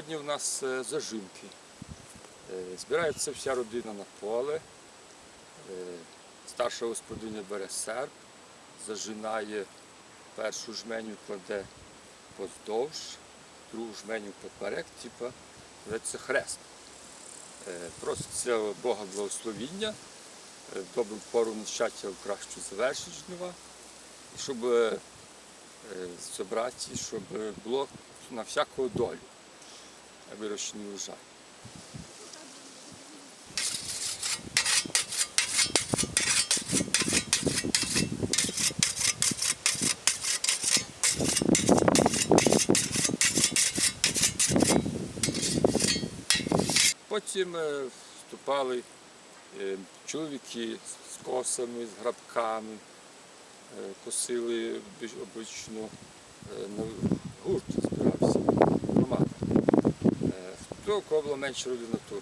Сьогодні в нас е, зажимки. Е, Збирається вся родина на поле. Е, Старша господиня бере серп, зажинає першу жменю, кладе поздовж, другу жменю поперек, типа це хрест. Проситься Бога благословіння, добру пору нащаття в кращу завершить жнива, щоб зібрати, щоб було на всякого долю вирощений урожай. Потім е, вступали е, чоловіки з косами, з грабками, е, косили обич- обично гурт збирався, громада. Е, Хто у кого була менша родина, по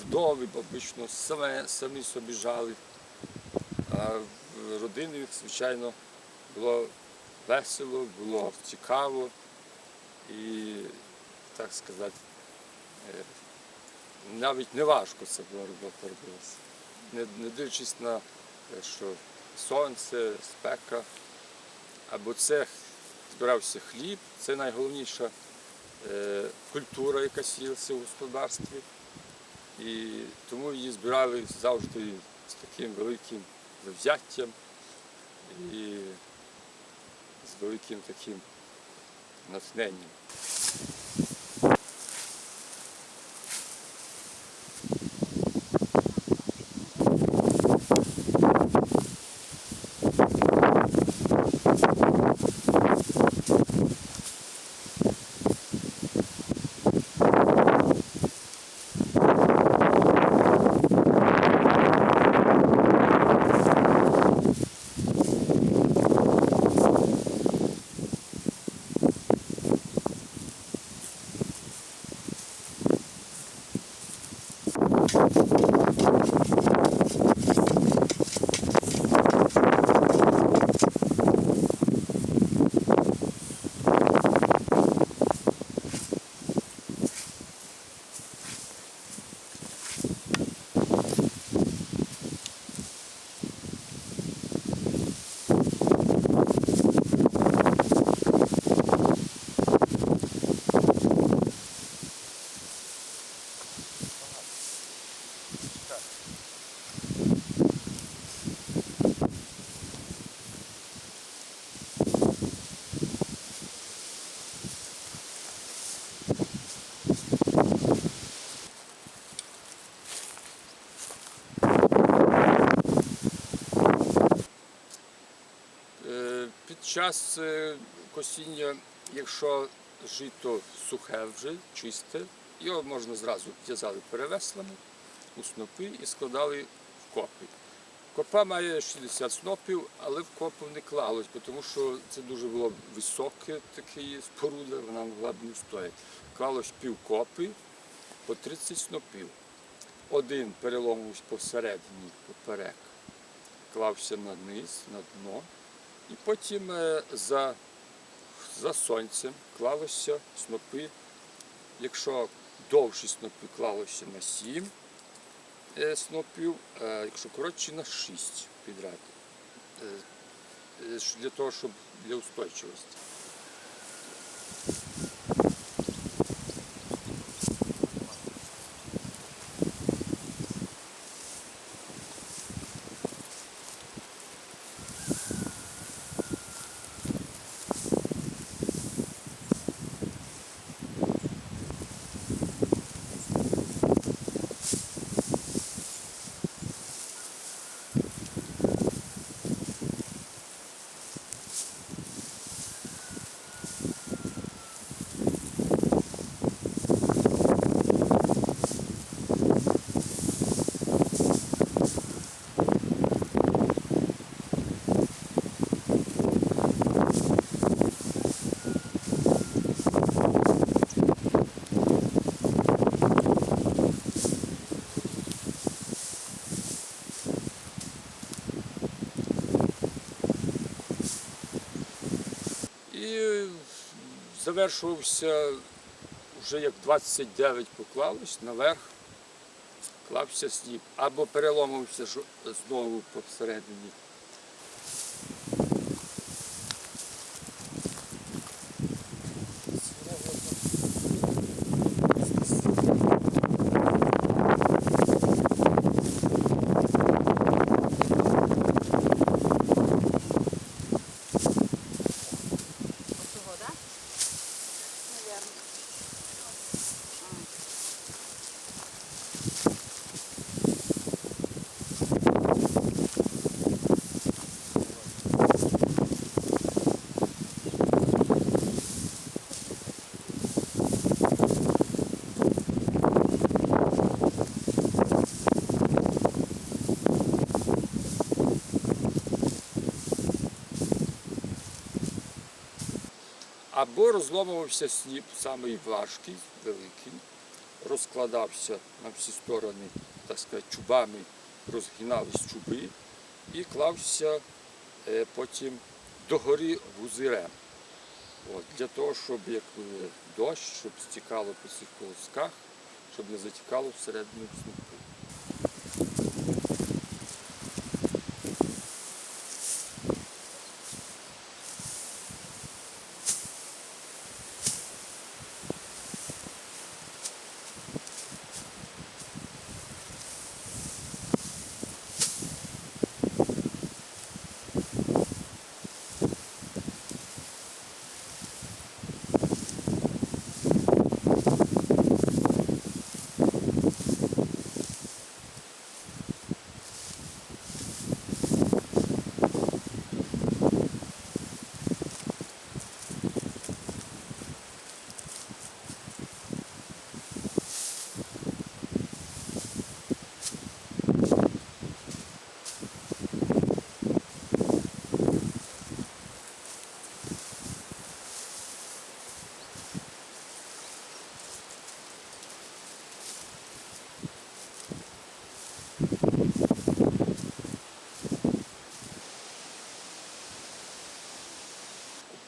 вдови, обично самі собі жали. А в родини, звичайно, було весело, було цікаво і, так сказати, е, навіть не важко це була робота робилася. Не, не дивлячись на що сонце, спека, або це збирався хліб, це найголовніша культура, яка сіялася в господарстві. І тому її збирали завжди з таким великим завзяттям і з великим таким натхненням. Під час е, косіння, якщо жито сухе вже, чисте, його можна зразу в'язали перевеслами у снопи і складали в копи. Копа має 60 снопів, але в копу не клалось, тому що це дуже було високе таке споруда, вона могла б не встояти. Клалось пів копи по 30 снопів. Один переломився посередині, поперек, клався на низ, на дно. І потім е, за, за сонцем клалося снопи. Якщо довші снопи клалося на 7 е, снопів, якщо коротше, на 6 підряд. Е, е, Для того, щоб для устойчивості. Завершувався вже як 29 поклалось, наверх клався сніп. Або переломився знову посередині. Або розломувався сніп, самий важкий, великий, розкладався на всі сторони, так сказати, чубами розгинались чуби і клався е, потім догори гузирем. От, для того, щоб як дощ, щоб стікало по цих колосках, щоб не затікало всередину снопу.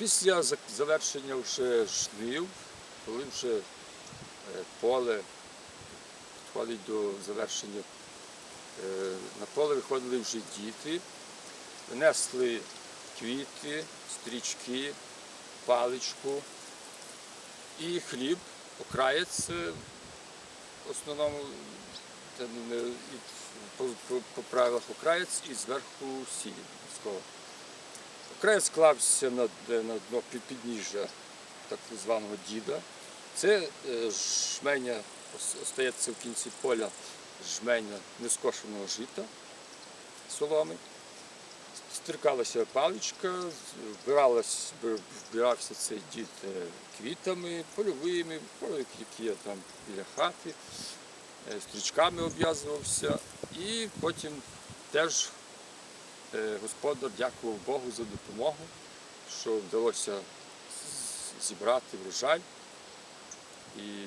Після завершення вже жнив, коли вже е, поле підходить до завершення, е, на поле виходили вже діти, несли квіти, стрічки, паличку і хліб, окраєць е, в основному по правилах окраєць і зверху сіль військова. Склався на, д- на під- підніжжя так званого діда. Це е, жменя, остається в кінці поля жменя нескошеного жита, соломи. Стрикалася паличка, вбирався цей дід е, квітами, польовими, які є там біля хати, е, стрічками обв'язувався і потім теж Е, Господар дякував Богу за допомогу, що вдалося зібрати врожай. І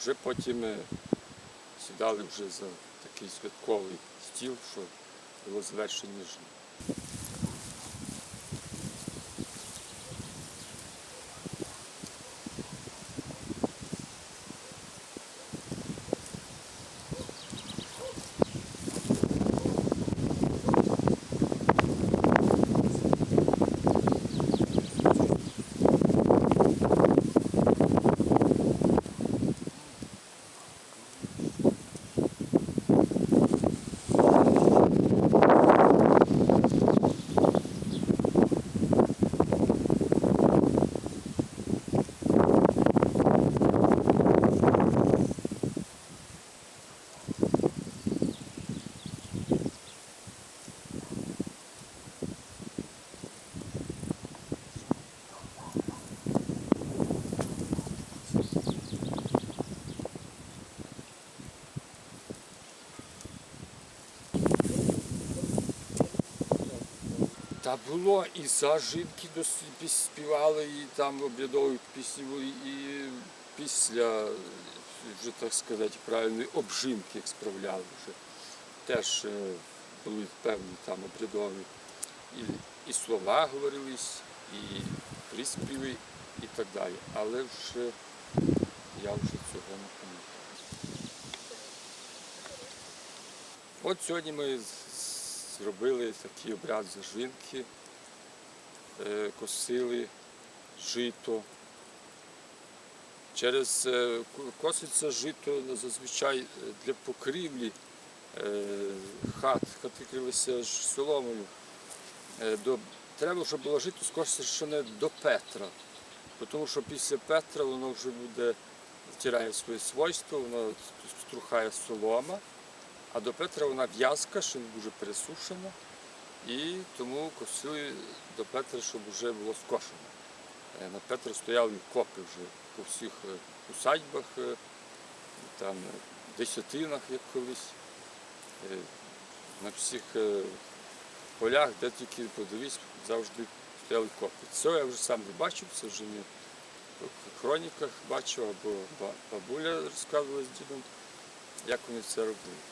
вже потім ми сідали вже за такий святковий стіл, що було завершення жнив. Та було і зажитки співали, і там обрядові пісні були, і після, вже так сказати, правильної обжимки, справляли вже. Теж е, були певні там обрядові. І, і слова говорились, і приспіви, і так далі. Але вже я вже цього не пам'ятаю. От сьогодні ми зробили такий обряд зажинки, е, косили жито. Через е, коситься жито зазвичай е, для покрівлі хат, хати крилися соломою. До, треба, щоб було жито скошене до Петра. Тому що після Петра воно вже буде втирає свої свойства, воно струхає солома, а до Петра вона в'язка, ще не дуже пересушена. І тому косили до Петра, щоб вже було скошено. Е, На Петра стояли копи вже по всіх е, усадьбах, е, там десятинах, як колись, на всіх полях, де тільки подивись, завжди стояли копи. Це я вже сам не бачив, це вже не в хроніках бачив, або бабуля розказувала з дідом, як вони це робили.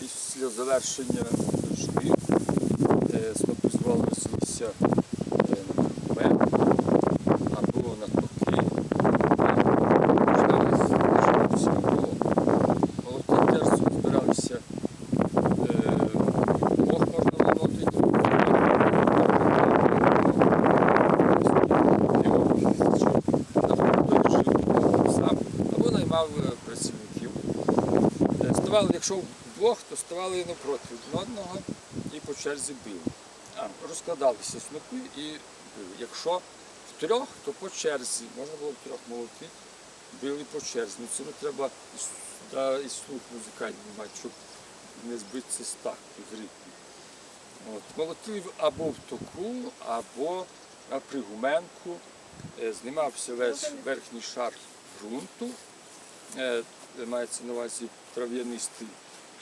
Після завершення жнив е, е, на або на токи. Починалися було. Теж збиралися е, двох можна. Або наймав е, працівників. Е, Ставали, якщо вдвох, то ставали напроти один одного і по черзі били. Розкладалися снопи і били. Якщо втрьох, то по черзі. Можна було втрьох молотити, били по черзі. Ну не треба с- і слух музикальний мати, щоб не збитися з такту, з ритму. От. Молотили або в току, або на пригуменку. Е, Знімався весь верхній шар ґрунту. Е, Мається на увазі трав'янистий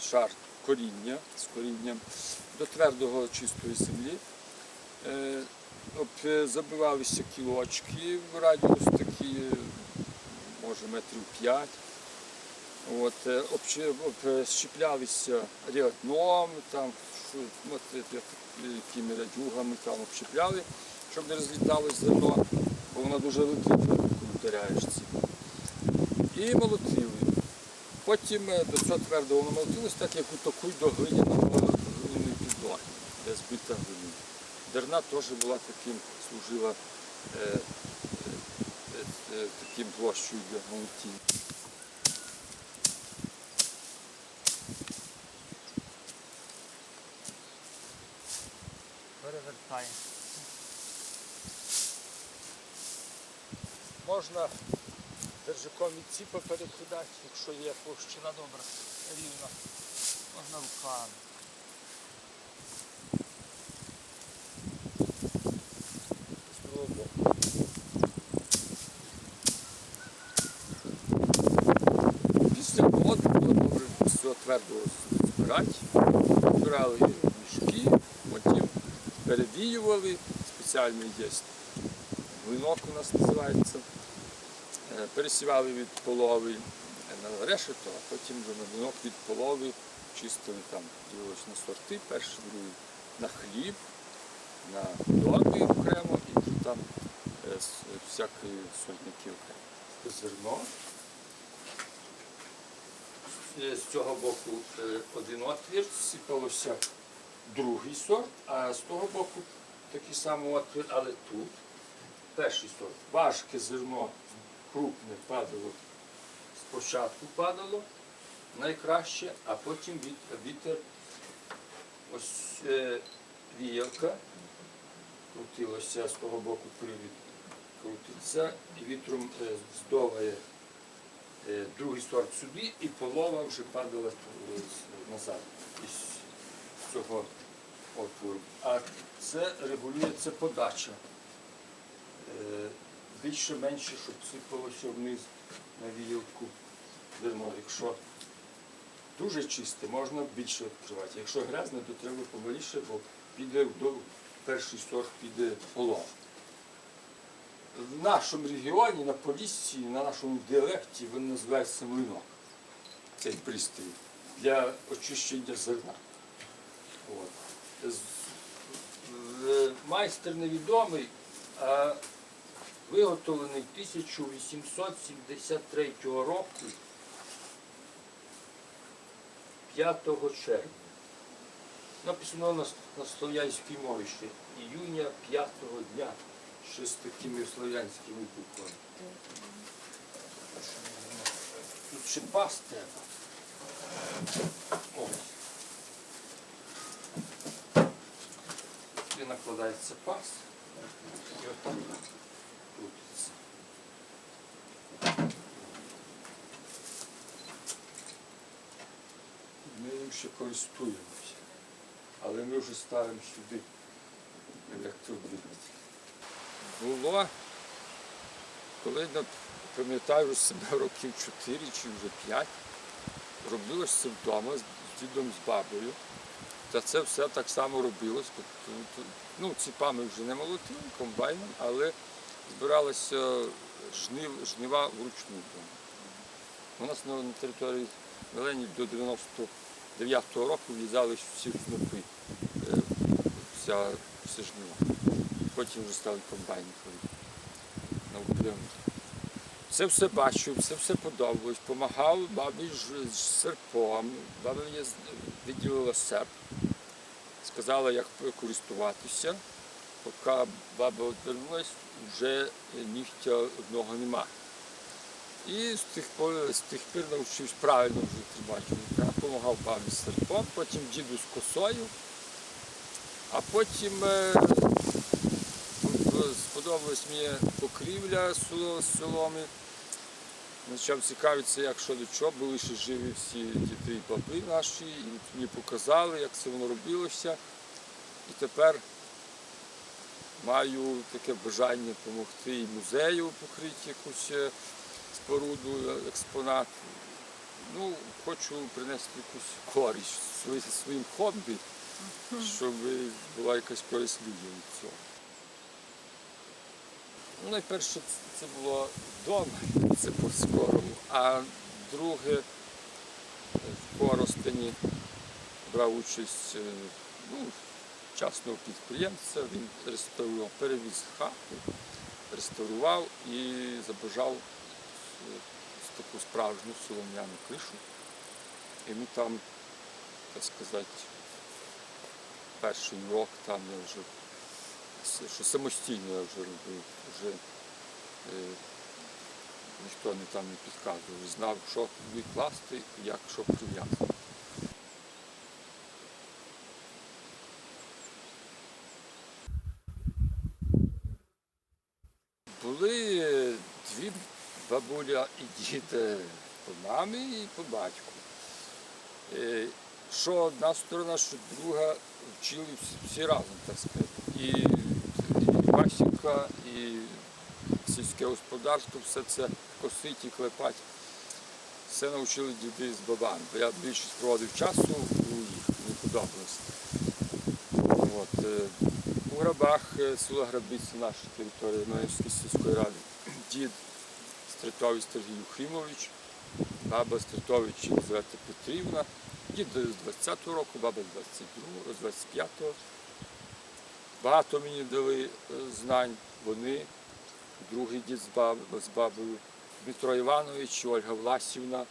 шар коріння з корінням до твердого чистої землі. Е, е, Забивалися кілочки в радіус такі, е, може метрів 5. От, щеплялися рядном, там, от, радюгами там общепляли, щоб не розліталось зерно, бо воно дуже летить, коли вдаряєш. І молотили. Потім е, до цього твердого воно молотилось, так як у таку до глиняного глиняної підлоги, де збита глина. Дерна теж була таким, служила е, е, е, е, таким площею для молотіння. Перевертаємо. Можна держаком від ціпа перекидати, якщо є площина добра, рівна. Можна руками. Після воду було добре все твердо збирати. Збирали мішки, потім перевіювали, спеціальний є глинок у нас називається. Е, Пересівали від полови на решето, а потім вже на глинок від полови чистили там, ділилось на сорти, перший, другий на хліб, на доби окремо і тут там е, всякі сольники окремо. Зерно. Е, З цього боку е, один отвір, сипалося другий сорт, а з того боку такий самий отвір, але тут перший сорт. Важке зерно крупне падало, спочатку падало найкраще, а потім вітер ось е, віялка крутилося з того боку привід крутиться і вітром е, здоває е, другий сорт сюди, і полова вже падала е, назад із цього отвору. А це регулюється подача. Е, Більше-менше, щоб сипалося вниз на віялку зерно. Якщо дуже чисте, можна більше відкривати. Якщо грязне, то треба поволіше, бо піде до перший сорт піде полов. В нашому регіоні, на Поліссі, на нашому діалекті він називається млинок. Цей пристрій для очищення зерна. От. Майстер невідомий, а виготовлений 1873 року 5 червня. Написано на, на слов'янській мові ще іюня 5 дня, ще з такими слов'янськими буквами. Тут ще пас треба. Ось. Сюди накладається пас. І отак крутиться. Ми їм ще користуємося. Але ми вже ставимо сюди електродвигатель. Було, коли пам'ятаю себе років 4 чи вже 5, робилось це вдома з дідом з бабою. Та це все так само робилось. Ну, ціпами вже не молотили, комбайном, але збиралися жнив, жнива вручну. У нас на, території Мелені до 99-го року в'язали всі снопи, е, вся, всі жнива. Потім вже стали комбайни ходити. Це все бачив, це все подобалось. Помагав бабі з, серпом. Баба мені виділила серп, сказала, як користуватися. Поки баба відвернулась, вже нігтя одного нема. І з тих, з тих пір навчився правильно вже тримати вуха. Помагав бабі з серпом, потім діду з косою, а потім е, сподобалась мені покрівля з соломи. Почав цікавитися, як що до чого, були ще живі всі діти і баби наші, і мені показали, як це воно робилося. І тепер маю таке бажання допомогти і музею покрити якусь е, споруду, експонат. Ну, хочу принести якусь користь своїм, своїм хобі, щоб була якась користь людям від цього. Ну, найперше, це- було вдома, це по-скорому, а друге в Коростені брав участь е, ну, частного підприємця, він реставрував, перевіз хату, реставрував і забажав таку справжню солом'яну кришу. І ми там, так сказати, перший урок там я вже що самостійно я вже робив. Вже е, ніхто не там не підказував, знав, що куди класти і як що прив'язати. Були е, дві бабуля і дід е, по мамі і по батьку. Е, Що одна сторона, що друга вчили всі, разом, так сказати. І, і пасіка, і сільське господарство, все це косить і клепать. Все навчили діди з бабами. Бо я більшість проводив часу у їх, мені подобалося. От, е, у грабах е, село Грабиці, наша територія Маївської сільської ради. Дід Стритович Сергій Юхимович, баба Стритович Єлизавета Петрівна, дід з 20-го року, баба з 22-го, з 25-го. Багато мені дали е, знань вони, другий дід з, баб, з бабою, Дмитро Іванович, Ольга Власівна.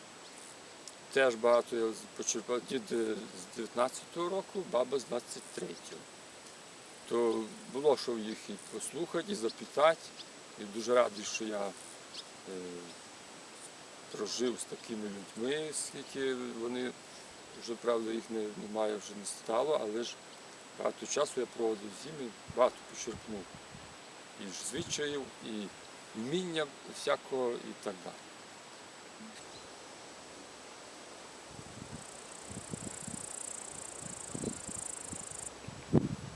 Теж багато я почерпав. Дід е, з 19-го року, баба з 23-го. То було що їх і послухати, і запитати. І дуже радий, що я прожив з такими людьми, скільки вони вже, правда, їх не, немає, вже не стало, але ж багато часу я проводив з ними, багато почерпнув. І звичаїв, і вміння всякого і так далі.